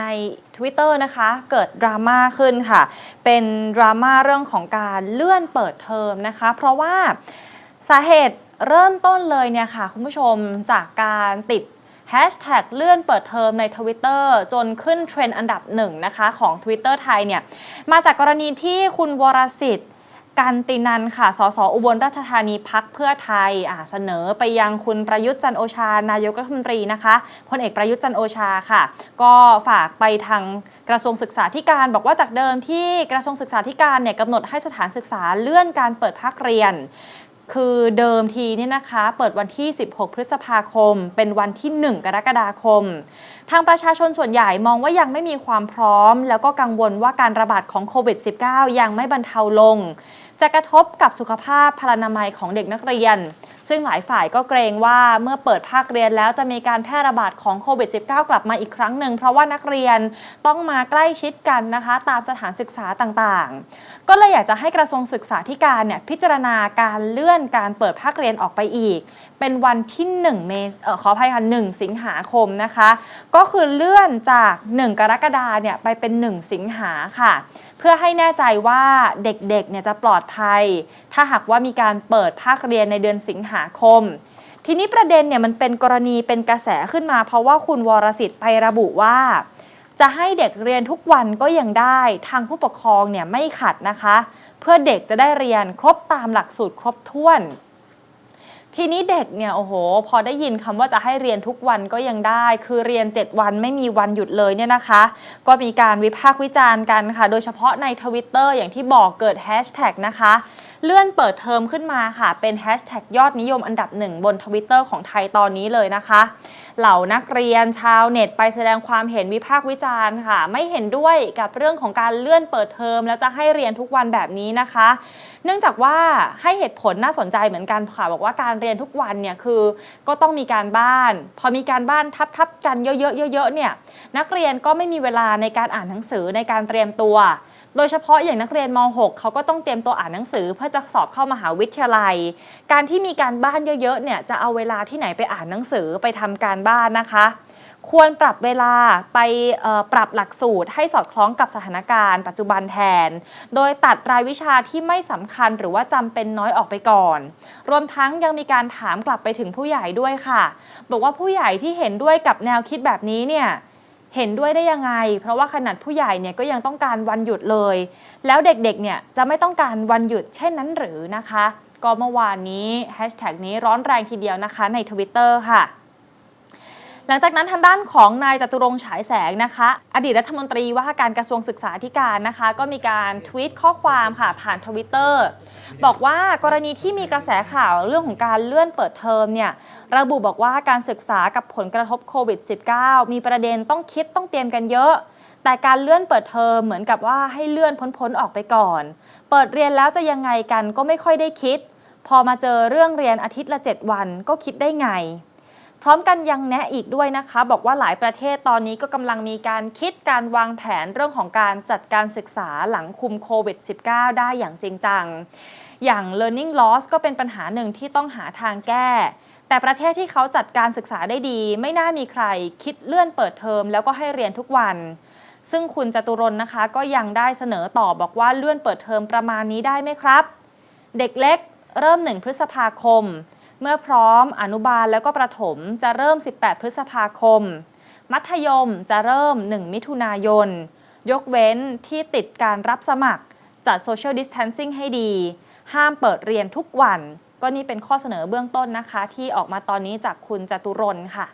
ใน Twitter นะคะเกิดดราม่าขึ้นค่ะ เป็นดราม่าเรื่องของการเลื่อนเปิดเทอมนะคะ เพราะว่าสาเหตุเริ่มต้นเลยเนี่ยค่ะ คุณผู้ชมจากการติด Hashtag เลื่อนเปิดเทอมใน Twitter จนขึ้นเทรนด์อันดับหนึ่งนะคะ ของ Twitter ไทยเนี่ย มาจากกรณีที่คุณวรสิทธิ์ กันตินันค่ะ สสอุบลราชธานีพักเพื่อไทยเสนอไปยังคุณประยุทธ์จันโอชา นายกรัฐมนตรีนะคะพลเอกประยุทธ์จันโอชาค่ะ ก็ฝากไปทางกระทรวงศึกษาธิการบอกว่าจากเดิมที่กระทรวงศึกษาธิการเนี่ยกำหนดให้สถานศึกษาเลื่อนการเปิดภาคเรียน คือเดิมทีเนี่ยนะคะ เปิดวันที่ 16 พฤษภาคม เป็นวันที่ 1 กรกฎาคม ทางประชาชนส่วนใหญ่มองว่ายังไม่มีความพร้อม แล้วก็กังวลว่าการระบาดของโควิด -19 ยังไม่บรรเทาลง จะกระทบกับสุขภาพพลานามัยของเด็กนักเรียน ซึ่งหลายฝ่ายก็เกรงว่าเมื่อเปิดภาคเรียนแล้วจะมีการแพร่ระบาดของโควิด -19 กลับมาอีกครั้งหนึ่งเพราะว่านักเรียนต้องมาใกล้ชิดกันนะคะ ตามสถานศึกษาต่างๆ ก็เลยอยากจะให้กระทรวงศึกษาธิการเนี่ยพิจารณาการเลื่อนการเปิดภาคเรียนออกไปอีก เป็นวันที่1เมษเออขออภัยค่ะ1สิงหาคมนะคะ ก็คือเลื่อนจาก 1 กรกฎาเนี่ยไปเป็น 1 สิงหาค่ะ พื่อให้แน่ใจว่าเด็กๆเนี่ยจะปลอดภัย ถ้าหากว่ามีการเปิดภาคเรียนในเดือนสิงหาคม ทีนี้ประเด็นเนี่ยมันเป็นกรณีเป็นกระแสขึ้นมา เพราะว่าคุณวรสิทธิ์ไประบุว่า จะให้เด็กเรียนทุกวันก็ยังได้ทางผู้ปกครองเนี่ยไม่ขัดนะคะ เพื่อเด็กจะได้เรียนครบตามหลักสูตรครบถ้วน ทีนี้เด็กเนี่ยโอ้โห พอได้ยินคำว่าจะให้เรียนทุกวันก็ยังได้ คือเรียน 7 วันไม่มีวันหยุดเลยเนี่ยนะคะ ก็มีการวิพากษ์วิจารณ์กันค่ะ โดยเฉพาะในทวิตเตอร์อย่างที่บอกเกิดแฮชแท็กนะคะ เลื่อนเปิดเทอมขึ้นมาค่ะ เป็นแฮชแท็กยอดนิยมอันดับหนึ่งบนทวิตเตอร์ของไทยตอนนี้เลยนะคะ เหล่านักเรียนชาวเน็ตไปแสดงความเห็นวิพากษ์วิจารณ์ค่ะ ไม่เห็นด้วยกับเรื่องของการเลื่อนเปิดเทอมแล้วจะให้เรียนทุกวันแบบนี้นะคะ เนื่องจากว่าให้เหตุผลน่าสนใจเหมือนกันค่ะบอกว่าการเรียนทุกวันเนี่ยคือก็ต้องมีการบ้าน พอมีการบ้านทับๆกันเยอะๆเยอะๆเนี่ยนักเรียนก็ไม่มีเวลาในการอ่านหนังสือในการเตรียมตัว โดยเฉพาะอย่างนักเรียนม .6 เขาก็ต้องเตรียมตัวอ่านหนังสือ เพื่อจะสอบเข้ามหาวิทยาลัย การที่มีการบ้านเยอะๆเนี่ยจะเอาเวลาที่ไหนไปอ่านหนังสือไปทำการบ้านนะคะ ควรปรับเวลาไปปรับหลักสูตร ให้สอดคล้องกับสถานการณ์ ปัจจุบันแทน โดยตัดรายวิชาที่ไม่สำคัญหรือว่าจำเป็นน้อยออกไปก่อน รวมทั้งยังมีการถามกลับไปถึงผู้ใหญ่ด้วยค่ะ บอกว่าผู้ใหญ่ที่เห็นด้วยกับแนวคิดแบบนี้เนี่ย เห็นด้วยได้ยังไง เพราะว่าขนาดผู้ใหญ่เนี่ยก็ยังต้องการวันหยุดเลย แล้วเด็กๆเนี่ยจะไม่ต้องการวันหยุดเช่นนั้นหรือนะคะ ก็เมื่อวานนี้แฮชแท็กนี้ร้อนแรงทีเดียวนะคะในทวิตเตอร์ค่ะ ลังจากนั้นทางด้านของนายจตุรงฉายแสงนะคะ อดีตรัฐมนตรีว่าการกระทรวงศึกษาธิการนะคะ ก็มีการทวีตข้อความค่ะผ่านทวิตเตอร์บอกว่ากรณีที่มีกระแสข่าวเรื่องของการเลื่อนเปิดเทอมเนี่ยระบุบอกว่าการศึกษากับผลกระทบโควิด -19 มีประเด็นต้องคิดต้องเตรียมกันเยอะ แต่การเลื่อนเปิดเทอมเหมือนกับว่าให้เลื่อนพ้นๆออกไปก่อน เปิดเรียนแล้วจะยังไงกันก็ไม่ค่อยได้คิด พอมาเจอเรื่องเรียนอาทิตย์ละ 7 วันก็คิดได้ไง พร้อมกันยังแนะอีกด้วยนะคะ บอกว่าหลายประเทศตอนนี้ก็กำลังมีการคิดการวางแผนเรื่องของการจัดการศึกษาหลังคุมโควิด -19 ได้อย่างจริงจัง อย่าง learning loss ก็เป็นปัญหาหนึ่งที่ต้องหาทางแก้ แต่ประเทศที่เขาจัดการศึกษาได้ดี ไม่น่ามีใครคิดเลื่อนเปิดเทอมแล้วก็ให้เรียนทุกวันซึ่งคุณจตุรนนะคะก็ยังได้เสนอต่อบอกว่าเลื่อนเปิดเทอมประมาณนี้ได้ไหมครับ เด็กเล็กเริ่ม 1 พฤษภาคม เมื่อพร้อมอนุบาลแล้วก็ประถมจะเริ่ม 18 พฤษภาคม มัธยมจะเริ่ม 1 มิถุนายน ยกเว้นที่ติดการรับสมัคร จัด social distancing ให้ดี ห้ามเปิดเรียนทุกวัน ก็นี่เป็นข้อเสนอเบื้องต้นนะคะ ที่ออกมาตอนนี้จากคุณจตุรนค่ะ